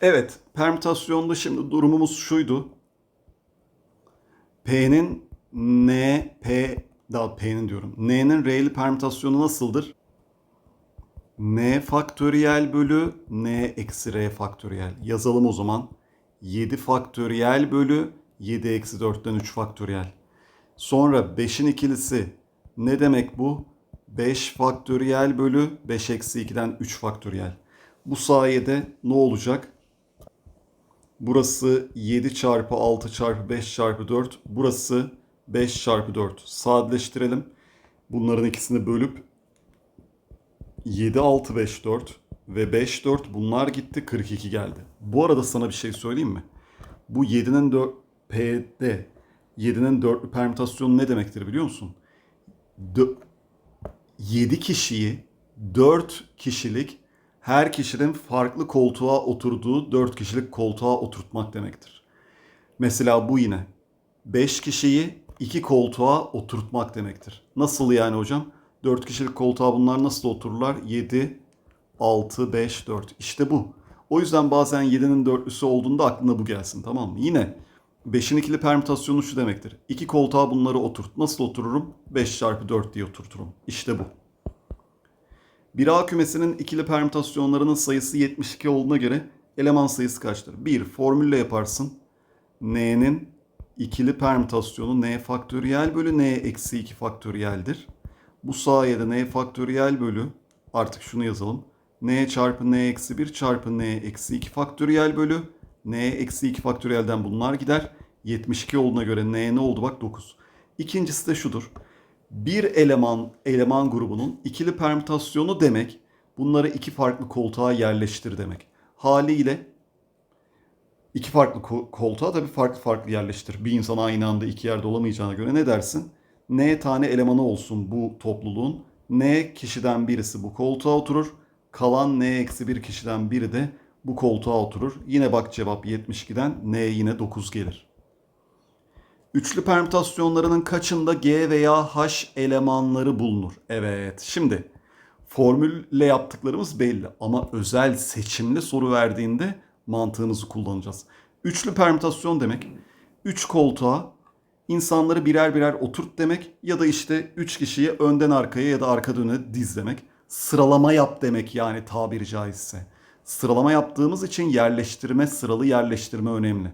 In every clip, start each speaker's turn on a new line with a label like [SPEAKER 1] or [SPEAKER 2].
[SPEAKER 1] Evet, permütasyonda şimdi durumumuz şuydu. P'nin N, P, daha P'nin diyorum. N'nin R'li permütasyonu nasıldır? N faktöriyel bölü N eksi R faktöriyel. Yazalım o zaman. 7 faktöriyel bölü 7 eksi 4'ten 3 faktöriyel. Sonra 5'in ikilisi ne demek bu? 5 faktöriyel bölü 5 eksi 2'den 3 faktöriyel. Bu sayede ne olacak? Burası 7 çarpı 6 çarpı 5 çarpı 4. Burası 5 çarpı 4. Sadeleştirelim. Bunların ikisini bölüp 7, 6, 5, 4 ve 5, 4 bunlar gitti 42 geldi. Bu arada sana bir şey söyleyeyim mi? Bu 7'nin 4 P'de 7'nin dörtlü permütasyonu ne demektir biliyor musun? 7 kişiyi 4 kişilik her kişinin farklı koltuğa oturduğu 4 kişilik koltuğa oturtmak demektir. Mesela bu yine 5 kişiyi 2 koltuğa oturtmak demektir. Nasıl yani hocam? 4 kişilik koltuğa bunlar nasıl otururlar? 7, 6, 5, 4. İşte bu. O yüzden bazen 7'nin dörtlüsü olduğunda aklına bu gelsin tamam mı? Yine 5'in ikili permütasyonu şu demektir. 2 koltuğa bunları oturt. Nasıl otururum? 5 çarpı 4 diye oturturum. İşte bu. Bir A kümesinin ikili permütasyonlarının sayısı 72 olduğuna göre eleman sayısı kaçtır? 1. Formülle yaparsın. N'nin ikili permütasyonu N faktöriyel bölü N eksi 2 faktöriyeldir. Bu sayede N faktöriyel bölü artık şunu yazalım. N çarpı N eksi 1 çarpı N eksi 2 faktöriyel bölü N eksi 2 faktöriyelden bunlar gider. 72 olduğuna göre N ne oldu bak 9. İkincisi de şudur. Bir eleman eleman grubunun ikili permütasyonu demek bunları iki farklı koltuğa yerleştir demek. Haliyle iki farklı ko- koltuğa tabii farklı farklı yerleştir. Bir insan aynı anda iki yerde olamayacağına göre ne dersin? N tane elemanı olsun bu topluluğun. N kişiden birisi bu koltuğa oturur. Kalan N eksi bir kişiden biri de bu koltuğa oturur. Yine bak cevap 72'den N yine 9 gelir. Üçlü permütasyonlarının kaçında G veya H elemanları bulunur? Evet. Şimdi formülle yaptıklarımız belli ama özel seçimli soru verdiğinde mantığımızı kullanacağız. Üçlü permütasyon demek 3 koltuğa insanları birer birer oturt demek ya da işte 3 kişiyi önden arkaya ya da arkadan öne diz demek. Sıralama yap demek yani tabiri caizse. Sıralama yaptığımız için yerleştirme, sıralı yerleştirme önemli.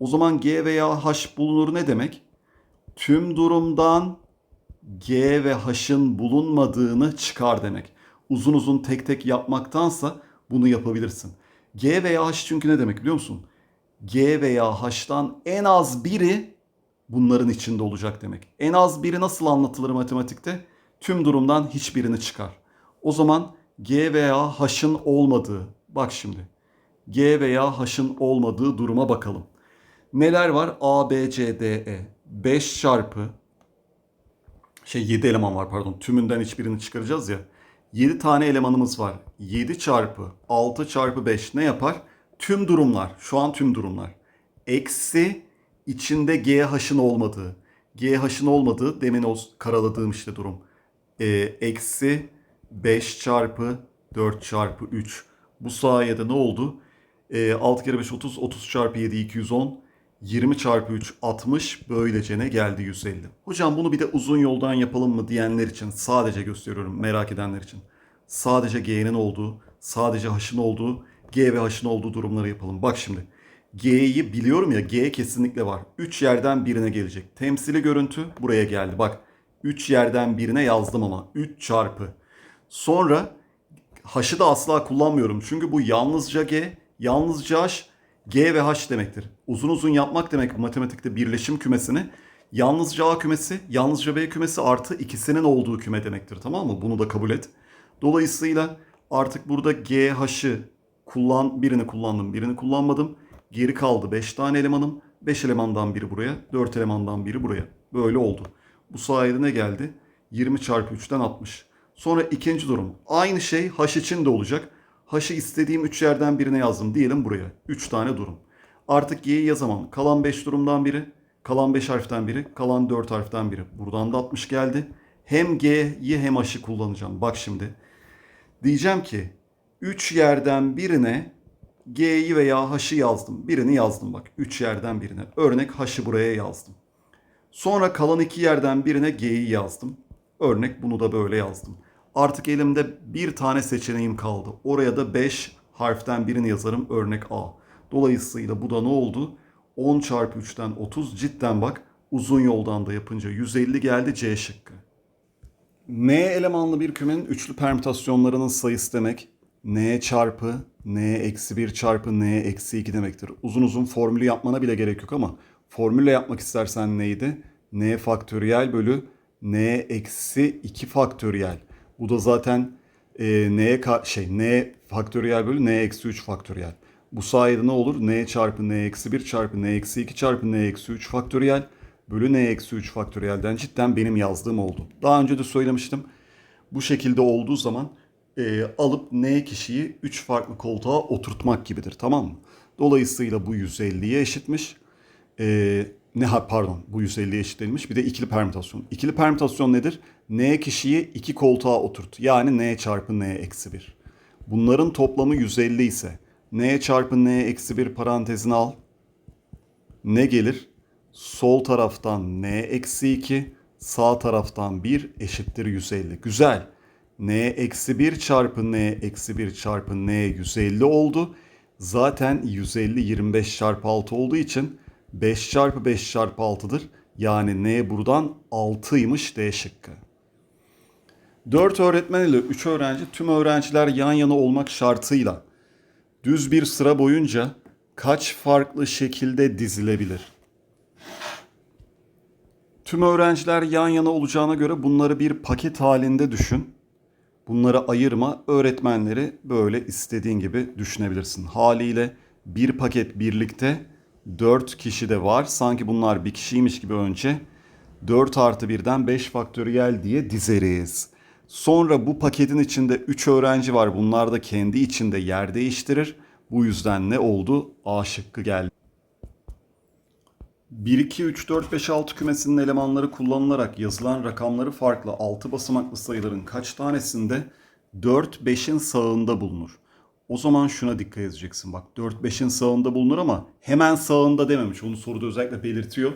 [SPEAKER 1] O zaman G veya H bulunur ne demek? Tüm durumdan G ve H'ın bulunmadığını çıkar demek. Uzun uzun tek tek yapmaktansa bunu yapabilirsin. G veya H çünkü ne demek biliyor musun? G veya H'tan en az biri bunların içinde olacak demek. En az biri nasıl anlatılır matematikte? Tüm durumdan hiçbirini çıkar. O zaman G veya H'ın olmadığı, bak şimdi. G veya H'ın olmadığı duruma bakalım. Neler var? A, B, C, D, E. 5 çarpı şey 7 eleman var pardon. Tümünden hiçbirini çıkaracağız ya. 7 tane elemanımız var. 7 çarpı 6 çarpı 5 ne yapar? Tüm durumlar. Şu an tüm durumlar. Eksi içinde GH'ın olmadığı. GH'ın olmadığı demin o karaladığım işte durum. Ee, eksi 5 çarpı 4 çarpı 3. Bu sayede ne oldu? Ee, 6 kere 5 30, 30 çarpı 7 210, 20 çarpı 3 60, böylece ne geldi 150. Hocam bunu bir de uzun yoldan yapalım mı diyenler için sadece gösteriyorum merak edenler için. Sadece G'nin olduğu, sadece H'ın olduğu, G ve H'ın olduğu durumları yapalım. Bak şimdi G'yi biliyorum ya G kesinlikle var. 3 yerden birine gelecek. Temsili görüntü buraya geldi. Bak 3 yerden birine yazdım ama 3 çarpı. Sonra H'ı da asla kullanmıyorum. Çünkü bu yalnızca G, yalnızca H, G ve H demektir. Uzun uzun yapmak demek matematikte birleşim kümesini. Yalnızca A kümesi, yalnızca B kümesi artı ikisinin olduğu küme demektir. Tamam mı? Bunu da kabul et. Dolayısıyla artık burada G, H'ı kullan, birini kullandım, birini kullanmadım. Geri kaldı 5 tane elemanım. 5 elemandan biri buraya, 4 elemandan biri buraya. Böyle oldu. Bu sayede ne geldi? 20 çarpı 3'ten 60. Sonra ikinci durum. Aynı şey H için de olacak. H'ı istediğim 3 yerden birine yazdım diyelim buraya. 3 tane durum. Artık G'yi yazamam. Kalan 5 durumdan biri, kalan 5 harften biri, kalan 4 harften biri. Buradan da 60 geldi. Hem G'yi hem H'ı kullanacağım. Bak şimdi. Diyeceğim ki 3 yerden birine G'yi veya H'ı yazdım. Birini yazdım bak. 3 yerden birine. Örnek H'ı buraya yazdım. Sonra kalan iki yerden birine G'yi yazdım. Örnek bunu da böyle yazdım. Artık elimde bir tane seçeneğim kaldı. Oraya da 5 harften birini yazarım. Örnek A. Dolayısıyla bu da ne oldu? 10 çarpı 3'ten 30 cidden bak uzun yoldan da yapınca 150 geldi C şıkkı. N elemanlı bir kümenin üçlü permütasyonlarının sayısı demek n çarpı n eksi 1 çarpı n eksi 2 demektir. Uzun uzun formülü yapmana bile gerek yok ama formülle yapmak istersen neydi? n faktöriyel bölü n eksi 2 faktöriyel. Bu da zaten e, n ka- şey n faktöriyel bölü n eksi 3 faktöriyel. Bu sayede ne olur? n çarpı n eksi 1 çarpı n eksi 2 çarpı n eksi 3 faktöriyel bölü n eksi 3 faktöriyelden cidden benim yazdığım oldu. Daha önce de söylemiştim. Bu şekilde olduğu zaman e, alıp n kişiyi 3 farklı koltuğa oturtmak gibidir tamam mı? Dolayısıyla bu 150'ye eşitmiş. E, ne pardon bu 150'ye eşitlenmiş. Bir de ikili permütasyon. İkili permütasyon nedir? n kişiyi iki koltuğa oturt. Yani n çarpı n eksi 1. Bunların toplamı 150 ise n çarpı n eksi 1 parantezine al. Ne gelir? Sol taraftan n eksi 2, sağ taraftan 1 eşittir 150. Güzel. n eksi 1 çarpı n eksi 1 çarpı n 150 oldu. Zaten 150 25 çarpı 6 olduğu için 5 çarpı 5 çarpı 6'dır. Yani n buradan 6'ymış D şıkkı. 4 öğretmen ile 3 öğrenci tüm öğrenciler yan yana olmak şartıyla düz bir sıra boyunca kaç farklı şekilde dizilebilir? Tüm öğrenciler yan yana olacağına göre bunları bir paket halinde düşün. Bunları ayırma, öğretmenleri böyle istediğin gibi düşünebilirsin. Haliyle bir paket birlikte 4 kişi de var. Sanki bunlar bir kişiymiş gibi önce 4 artı 1'den 5 faktöriyel diye dizeriz. Sonra bu paketin içinde 3 öğrenci var. Bunlar da kendi içinde yer değiştirir. Bu yüzden ne oldu? A şıkkı geldi. 1, 2, 3, 4, 5, 6 kümesinin elemanları kullanılarak yazılan rakamları farklı 6 basamaklı sayıların kaç tanesinde 4, 5'in sağında bulunur? O zaman şuna dikkat edeceksin. Bak 4, 5'in sağında bulunur ama hemen sağında dememiş. Onu soruda özellikle belirtiyor.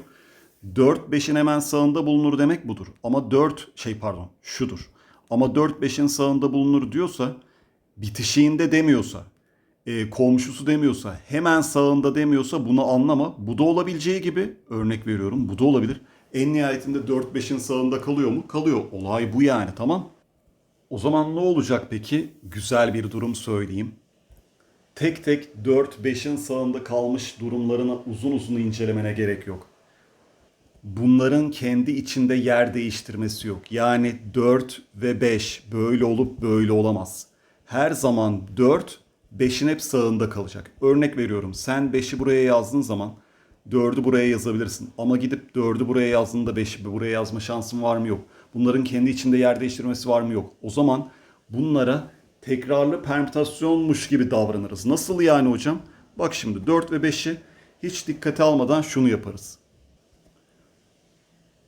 [SPEAKER 1] 4, 5'in hemen sağında bulunur demek budur. Ama 4, şey pardon şudur. Ama 4, 5'in sağında bulunur diyorsa bitişiğinde demiyorsa e, komşusu demiyorsa, hemen sağında demiyorsa bunu anlama. Bu da olabileceği gibi örnek veriyorum. Bu da olabilir. En nihayetinde 4-5'in sağında kalıyor mu? Kalıyor. Olay bu yani tamam. O zaman ne olacak peki? Güzel bir durum söyleyeyim. Tek tek 4-5'in sağında kalmış durumlarını uzun uzun incelemene gerek yok. Bunların kendi içinde yer değiştirmesi yok. Yani 4 ve 5 böyle olup böyle olamaz. Her zaman 4 5'in hep sağında kalacak. Örnek veriyorum sen 5'i buraya yazdığın zaman 4'ü buraya yazabilirsin. Ama gidip 4'ü buraya yazdığında 5'i buraya yazma şansın var mı yok. Bunların kendi içinde yer değiştirmesi var mı yok. O zaman bunlara tekrarlı permütasyonmuş gibi davranırız. Nasıl yani hocam? Bak şimdi 4 ve 5'i hiç dikkate almadan şunu yaparız.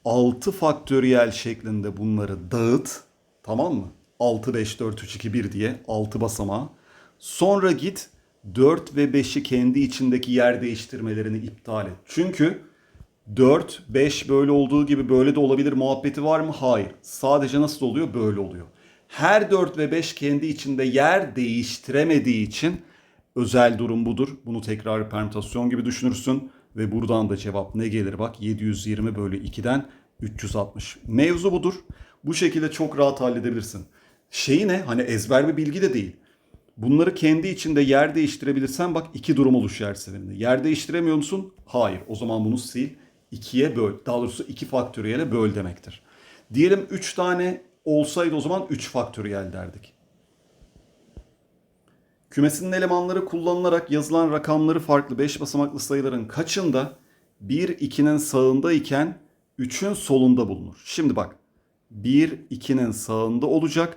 [SPEAKER 1] 6 faktöriyel şeklinde bunları dağıt. Tamam mı? 6, 5, 4, 3, 2, 1 diye 6 basamağı. Sonra git 4 ve 5'i kendi içindeki yer değiştirmelerini iptal et. Çünkü 4, 5 böyle olduğu gibi böyle de olabilir muhabbeti var mı? Hayır. Sadece nasıl oluyor? Böyle oluyor. Her 4 ve 5 kendi içinde yer değiştiremediği için özel durum budur. Bunu tekrar permütasyon gibi düşünürsün. Ve buradan da cevap ne gelir? Bak 720 bölü 2'den 360. Mevzu budur. Bu şekilde çok rahat halledebilirsin. Şeyi ne? Hani ezber bir bilgi de değil. Bunları kendi içinde yer değiştirebilirsen bak iki durum oluşuyor her seferinde. Yer değiştiremiyor musun? Hayır. O zaman bunu sil. ikiye böl. Daha doğrusu iki faktöriyele böl demektir. Diyelim 3 tane olsaydı o zaman 3 faktöriyel derdik. Kümesinin elemanları kullanılarak yazılan rakamları farklı 5 basamaklı sayıların kaçında 1 2'nin sağında iken 3'ün solunda bulunur. Şimdi bak 1 2'nin sağında olacak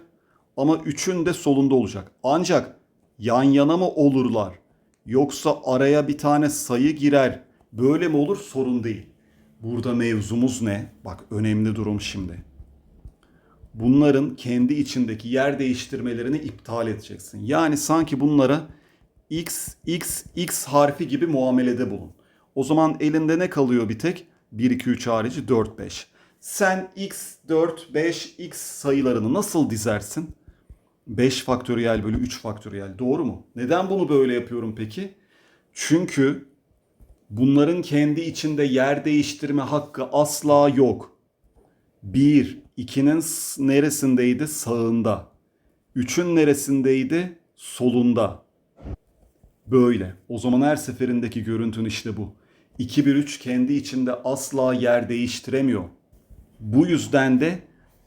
[SPEAKER 1] ama 3'ün de solunda olacak. Ancak yan yana mı olurlar? Yoksa araya bir tane sayı girer. Böyle mi olur? Sorun değil. Burada mevzumuz ne? Bak önemli durum şimdi. Bunların kendi içindeki yer değiştirmelerini iptal edeceksin. Yani sanki bunlara x, x, x harfi gibi muamelede bulun. O zaman elinde ne kalıyor bir tek? 1, 2, 3 harici 4, 5. Sen x, 4, 5, x sayılarını nasıl dizersin? 5 faktöriyel bölü 3 faktöriyel. Doğru mu? Neden bunu böyle yapıyorum peki? Çünkü bunların kendi içinde yer değiştirme hakkı asla yok. 1, 2'nin neresindeydi? Sağında. 3'ün neresindeydi? Solunda. Böyle. O zaman her seferindeki görüntün işte bu. 2, 1, 3 kendi içinde asla yer değiştiremiyor. Bu yüzden de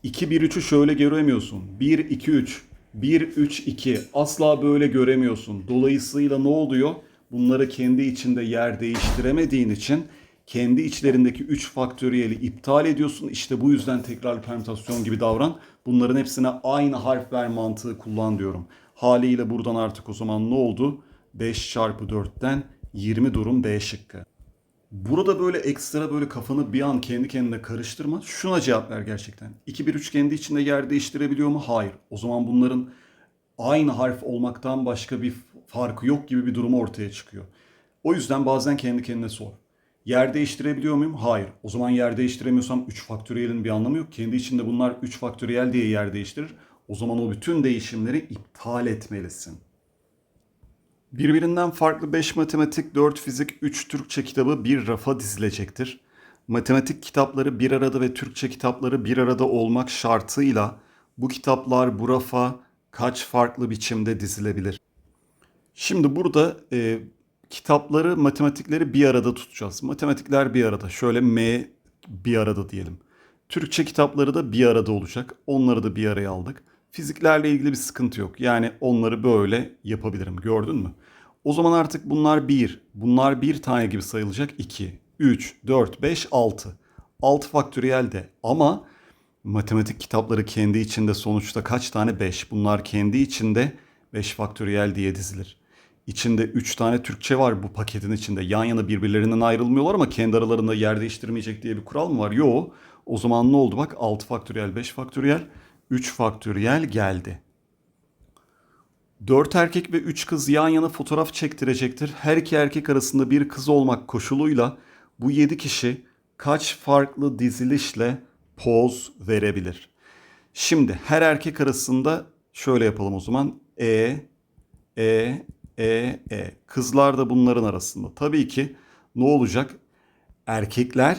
[SPEAKER 1] 2, 1, 3'ü şöyle göremiyorsun. 1, 2, 3. 1, 3, 2. Asla böyle göremiyorsun. Dolayısıyla ne oluyor? Bunları kendi içinde yer değiştiremediğin için kendi içlerindeki 3 faktöriyeli iptal ediyorsun. İşte bu yüzden tekrarlı permütasyon gibi davran. Bunların hepsine aynı harf ver mantığı kullan diyorum. Haliyle buradan artık o zaman ne oldu? 5 çarpı 4'ten 20 durum B şıkkı. Burada böyle ekstra böyle kafanı bir an kendi kendine karıştırma. Şuna cevap ver gerçekten. 2, 1, 3 kendi içinde yer değiştirebiliyor mu? Hayır. O zaman bunların aynı harf olmaktan başka bir farkı yok gibi bir durum ortaya çıkıyor. O yüzden bazen kendi kendine sor. Yer değiştirebiliyor muyum? Hayır. O zaman yer değiştiremiyorsam 3 faktöriyelin bir anlamı yok. Kendi içinde bunlar 3 faktöriyel diye yer değiştirir. O zaman o bütün değişimleri iptal etmelisin. Birbirinden farklı 5 matematik, 4 fizik, 3 Türkçe kitabı bir rafa dizilecektir. Matematik kitapları bir arada ve Türkçe kitapları bir arada olmak şartıyla bu kitaplar bu rafa kaç farklı biçimde dizilebilir? Şimdi burada e, kitapları, matematikleri bir arada tutacağız. Matematikler bir arada. Şöyle M bir arada diyelim. Türkçe kitapları da bir arada olacak. Onları da bir araya aldık. Fiziklerle ilgili bir sıkıntı yok. Yani onları böyle yapabilirim. Gördün mü? O zaman artık bunlar bir. Bunlar bir tane gibi sayılacak. 2, 3, 4, 5, 6. 6 faktöriyel de. Ama matematik kitapları kendi içinde sonuçta kaç tane? 5. Bunlar kendi içinde 5 faktöriyel diye dizilir. İçinde 3 tane Türkçe var bu paketin içinde. Yan yana birbirlerinden ayrılmıyorlar ama kendi aralarında yer değiştirmeyecek diye bir kural mı var? Yo. O zaman ne oldu bak 6 faktöriyel, 5 faktöriyel, 3 faktöriyel geldi. 4 erkek ve 3 kız yan yana fotoğraf çektirecektir. Her iki erkek arasında bir kız olmak koşuluyla bu 7 kişi kaç farklı dizilişle poz verebilir? Şimdi her erkek arasında şöyle yapalım o zaman. E, E, E, E. Kızlar da bunların arasında. Tabii ki ne olacak? Erkekler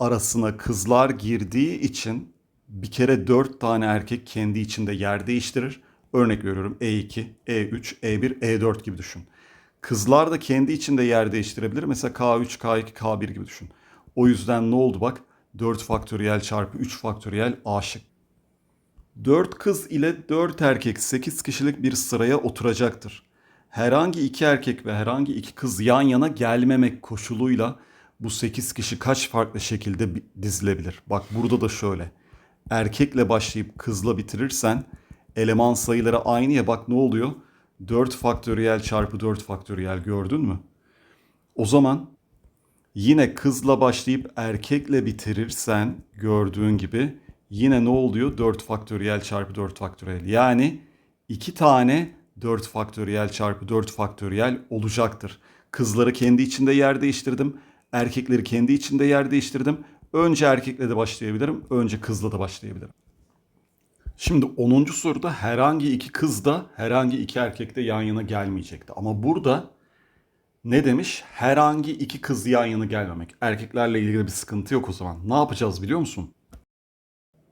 [SPEAKER 1] arasına kızlar girdiği için bir kere 4 tane erkek kendi içinde yer değiştirir. Örnek veriyorum E2, E3, E1, E4 gibi düşün. Kızlar da kendi içinde yer değiştirebilir. Mesela K3, K2, K1 gibi düşün. O yüzden ne oldu bak? 4 faktöriyel çarpı 3 faktöriyel A şık. 4 kız ile 4 erkek 8 kişilik bir sıraya oturacaktır. Herhangi iki erkek ve herhangi iki kız yan yana gelmemek koşuluyla bu 8 kişi kaç farklı şekilde bi- dizilebilir? Bak burada da şöyle. Erkekle başlayıp kızla bitirirsen eleman sayıları aynı ya bak ne oluyor? 4 faktöriyel çarpı 4 faktöriyel gördün mü? O zaman yine kızla başlayıp erkekle bitirirsen gördüğün gibi yine ne oluyor? 4 faktöriyel çarpı 4 faktöriyel. Yani 2 tane 4 faktöriyel çarpı 4 faktöriyel olacaktır. Kızları kendi içinde yer değiştirdim. Erkekleri kendi içinde yer değiştirdim. Önce erkekle de başlayabilirim. Önce kızla da başlayabilirim. Şimdi 10. soruda herhangi iki kız da herhangi iki erkek de yan yana gelmeyecekti. Ama burada ne demiş? Herhangi iki kız yan yana gelmemek. Erkeklerle ilgili bir sıkıntı yok o zaman. Ne yapacağız biliyor musun?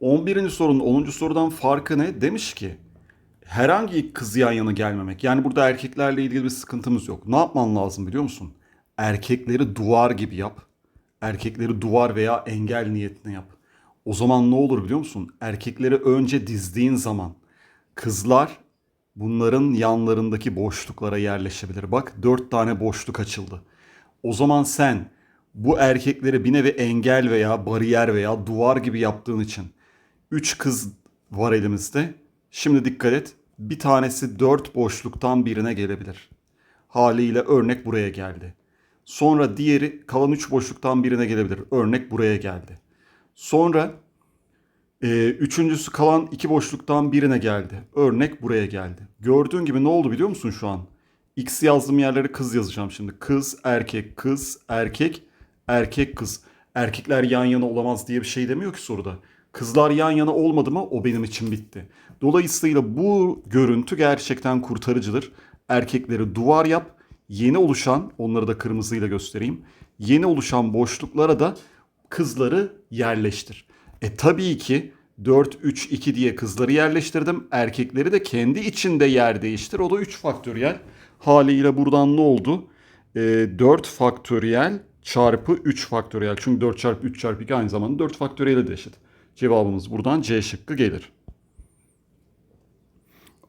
[SPEAKER 1] 11. sorunun 10. sorudan farkı ne? Demiş ki herhangi kız yan yana gelmemek. Yani burada erkeklerle ilgili bir sıkıntımız yok. Ne yapman lazım biliyor musun? Erkekleri duvar gibi yap. Erkekleri duvar veya engel niyetine yap. O zaman ne olur biliyor musun? Erkekleri önce dizdiğin zaman kızlar bunların yanlarındaki boşluklara yerleşebilir. Bak dört tane boşluk açıldı. O zaman sen bu erkekleri bir nevi engel veya bariyer veya duvar gibi yaptığın için üç kız var elimizde. Şimdi dikkat et. Bir tanesi dört boşluktan birine gelebilir. Haliyle örnek buraya geldi. Sonra diğeri kalan üç boşluktan birine gelebilir. Örnek buraya geldi. Sonra e, üçüncüsü kalan iki boşluktan birine geldi. Örnek buraya geldi. Gördüğün gibi ne oldu biliyor musun şu an? X yazdığım yerlere kız yazacağım şimdi. Kız, erkek, kız, erkek, erkek, kız. Erkekler yan yana olamaz diye bir şey demiyor ki soruda. Kızlar yan yana olmadı mı o benim için bitti. Dolayısıyla bu görüntü gerçekten kurtarıcıdır. Erkekleri duvar yap. Yeni oluşan, onları da kırmızıyla göstereyim. Yeni oluşan boşluklara da kızları yerleştir. E tabii ki 4, 3, 2 diye kızları yerleştirdim. Erkekleri de kendi içinde yer değiştir. O da 3 faktöriyel. Haliyle buradan ne oldu? E, 4 faktöriyel çarpı 3 faktöriyel. Çünkü 4 çarpı 3 çarpı 2 aynı zamanda 4 faktöriyel de eşit. Cevabımız buradan C şıkkı gelir.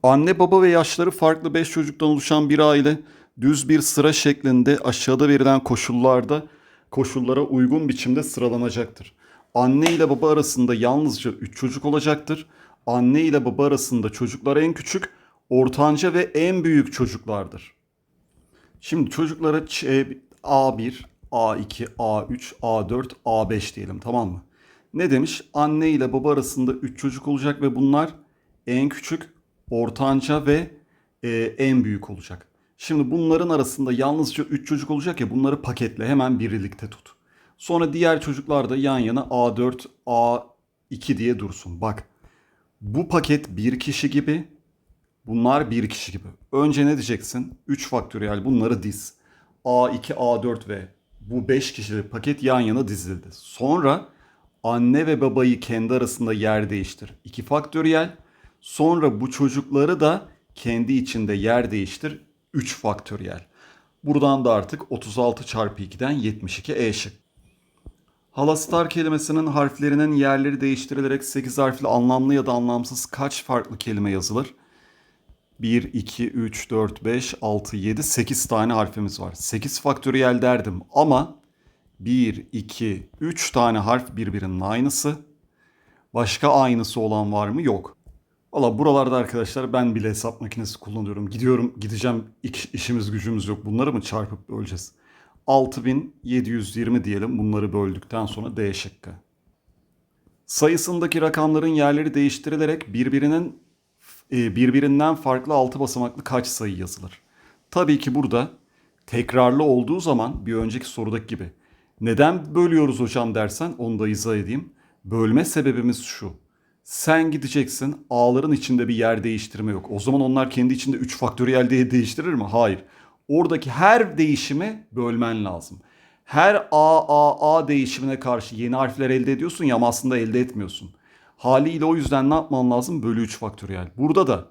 [SPEAKER 1] Anne baba ve yaşları farklı 5 çocuktan oluşan bir aile düz bir sıra şeklinde aşağıda verilen koşullarda koşullara uygun biçimde sıralanacaktır. Anne ile baba arasında yalnızca 3 çocuk olacaktır. Anne ile baba arasında çocuklar en küçük, ortanca ve en büyük çocuklardır. Şimdi çocuklara Ç- A1, A2, A3, A4, A5 diyelim tamam mı? Ne demiş? Anne ile baba arasında 3 çocuk olacak ve bunlar en küçük, ortanca ve e, en büyük olacak. Şimdi bunların arasında yalnızca 3 çocuk olacak ya bunları paketle hemen birlikte tut. Sonra diğer çocuklar da yan yana A4, A2 diye dursun. Bak bu paket bir kişi gibi Bunlar bir kişi gibi. Önce ne diyeceksin? 3 faktöriyel bunları diz. A2, A4 ve bu 5 kişilik paket yan yana dizildi. Sonra anne ve babayı kendi arasında yer değiştir. 2 faktöriyel. Sonra bu çocukları da kendi içinde yer değiştir. 3 faktöriyel. Buradan da artık 36 çarpı 2'den 72 E şık. Halastar kelimesinin harflerinin yerleri değiştirilerek 8 harfli anlamlı ya da anlamsız kaç farklı kelime yazılır? 1, 2, 3, 4, 5, 6, 7, 8 tane harfimiz var. 8 faktöriyel derdim ama 1, 2, 3 tane harf birbirinin aynısı. Başka aynısı olan var mı? Yok. Valla buralarda arkadaşlar ben bile hesap makinesi kullanıyorum. Gidiyorum gideceğim iş- işimiz gücümüz yok. Bunları mı çarpıp böleceğiz? 6720 diyelim bunları böldükten sonra D şıkkı. Sayısındaki rakamların yerleri değiştirilerek birbirinin e, birbirinden farklı altı basamaklı kaç sayı yazılır? Tabii ki burada tekrarlı olduğu zaman bir önceki sorudaki gibi. Neden bölüyoruz hocam dersen onu da izah edeyim. Bölme sebebimiz şu. Sen gideceksin A'ların içinde bir yer değiştirme yok. O zaman onlar kendi içinde 3 faktöriyel diye değiştirir mi? Hayır. Oradaki her değişimi bölmen lazım. Her A, A, A değişimine karşı yeni harfler elde ediyorsun ya ama aslında elde etmiyorsun. Haliyle o yüzden ne yapman lazım? Bölü 3 faktöriyel. Burada da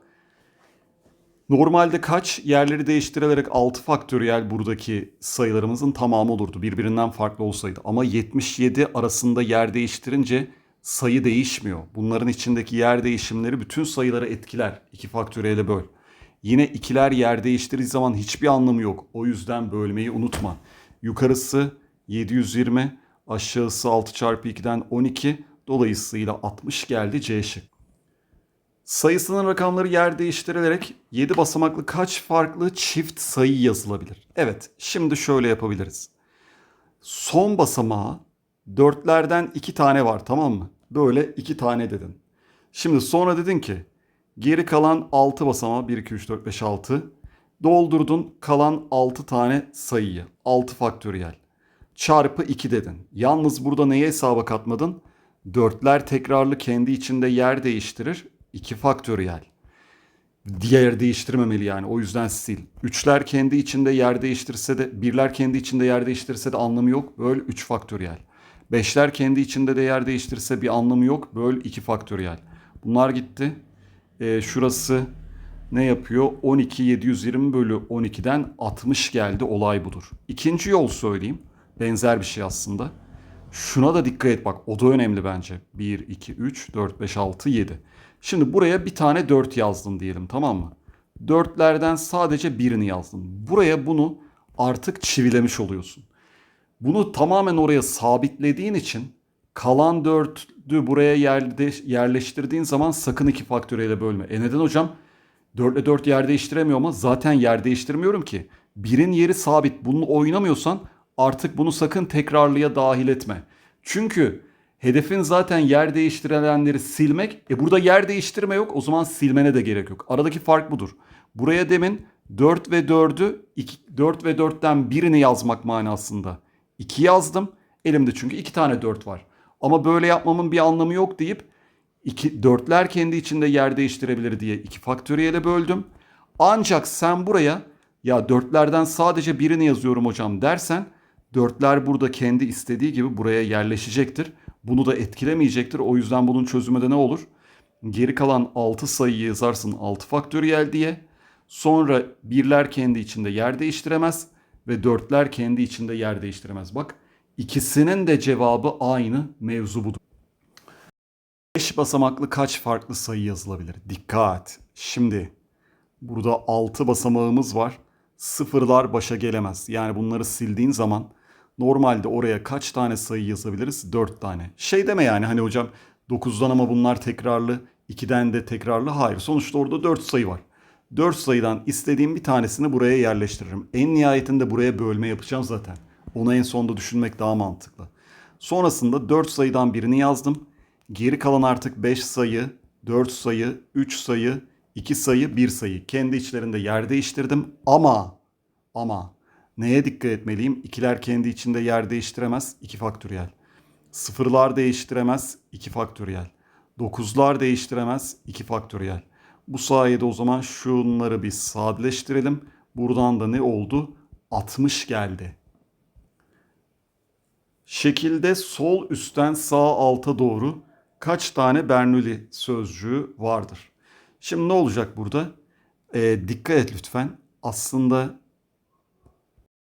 [SPEAKER 1] normalde kaç yerleri değiştirilerek 6 faktöriyel buradaki sayılarımızın tamamı olurdu. Birbirinden farklı olsaydı. Ama 77 arasında yer değiştirince sayı değişmiyor. Bunların içindeki yer değişimleri bütün sayıları etkiler. 2 faktöriyele böl. Yine ikiler yer değiştirdiği zaman hiçbir anlamı yok. O yüzden bölmeyi unutma. Yukarısı 720, aşağısı 6 çarpı 2'den 12. Dolayısıyla 60 geldi C şık. Sayısının rakamları yer değiştirilerek 7 basamaklı kaç farklı çift sayı yazılabilir? Evet, şimdi şöyle yapabiliriz. Son basamağı dörtlerden 2 tane var tamam mı? Böyle 2 tane dedin. Şimdi sonra dedin ki geri kalan 6 basamağı 1, 2, 3, 4, 5, 6 doldurdun kalan 6 tane sayıyı 6 faktöriyel çarpı 2 dedin. Yalnız burada neyi hesaba katmadın? Dörtler tekrarlı kendi içinde yer değiştirir. 2 faktöriyel. Diğer değiştirmemeli yani. O yüzden sil. Üçler kendi içinde yer değiştirse de birler kendi içinde yer değiştirse de anlamı yok. Böl 3 faktöriyel. Beşler kendi içinde de yer değiştirse bir anlamı yok. Böl 2 faktöriyel. Bunlar gitti. Ee, şurası ne yapıyor? 12 720 bölü 12'den 60 geldi. Olay budur. İkinci yol söyleyeyim. Benzer bir şey aslında. Şuna da dikkat et bak o da önemli bence. 1, 2, 3, 4, 5, 6, 7. Şimdi buraya bir tane 4 yazdın diyelim tamam mı? Dörtlerden sadece birini yazdın. Buraya bunu artık çivilemiş oluyorsun. Bunu tamamen oraya sabitlediğin için kalan 4'ü buraya yerleştirdiğin zaman sakın iki faktöriyle bölme. E neden hocam? 4 ile 4 yer değiştiremiyor ama zaten yer değiştirmiyorum ki. Birin yeri sabit. Bunu oynamıyorsan artık bunu sakın tekrarlıya dahil etme. Çünkü hedefin zaten yer değiştirilenleri silmek. E burada yer değiştirme yok. O zaman silmene de gerek yok. Aradaki fark budur. Buraya demin 4 ve 4'ü 4 ve 4'ten birini yazmak manasında 2 yazdım. Elimde çünkü 2 tane 4 var. Ama böyle yapmamın bir anlamı yok deyip iki, dörtler kendi içinde yer değiştirebilir diye 2 faktöriyele böldüm. Ancak sen buraya ya dörtlerden sadece birini yazıyorum hocam dersen dörtler burada kendi istediği gibi buraya yerleşecektir. Bunu da etkilemeyecektir. O yüzden bunun çözümü de ne olur? Geri kalan 6 sayıyı yazarsın 6 faktöriyel diye. Sonra birler kendi içinde yer değiştiremez ve dörtler kendi içinde yer değiştiremez. Bak ikisinin de cevabı aynı mevzu budur. 5 basamaklı kaç farklı sayı yazılabilir? Dikkat. Şimdi burada 6 basamağımız var. Sıfırlar başa gelemez. Yani bunları sildiğin zaman normalde oraya kaç tane sayı yazabiliriz? 4 tane. Şey deme yani hani hocam 9'dan ama bunlar tekrarlı, 2'den de tekrarlı. Hayır. Sonuçta orada 4 sayı var. 4 sayıdan istediğim bir tanesini buraya yerleştiririm. En nihayetinde buraya bölme yapacağım zaten. Onu en sonda düşünmek daha mantıklı. Sonrasında 4 sayıdan birini yazdım. Geri kalan artık 5 sayı, 4 sayı, 3 sayı, 2 sayı, 1 sayı. Kendi içlerinde yer değiştirdim ama ama neye dikkat etmeliyim? İkiler kendi içinde yer değiştiremez. 2 faktöriyel. Sıfırlar değiştiremez. 2 faktöriyel. 9'lar değiştiremez. 2 faktöriyel. Bu sayede o zaman şunları bir sadeleştirelim. Buradan da ne oldu? 60 geldi. Şekilde sol üstten sağ alta doğru kaç tane Bernoulli sözcüğü vardır? Şimdi ne olacak burada? Ee, dikkat et lütfen. Aslında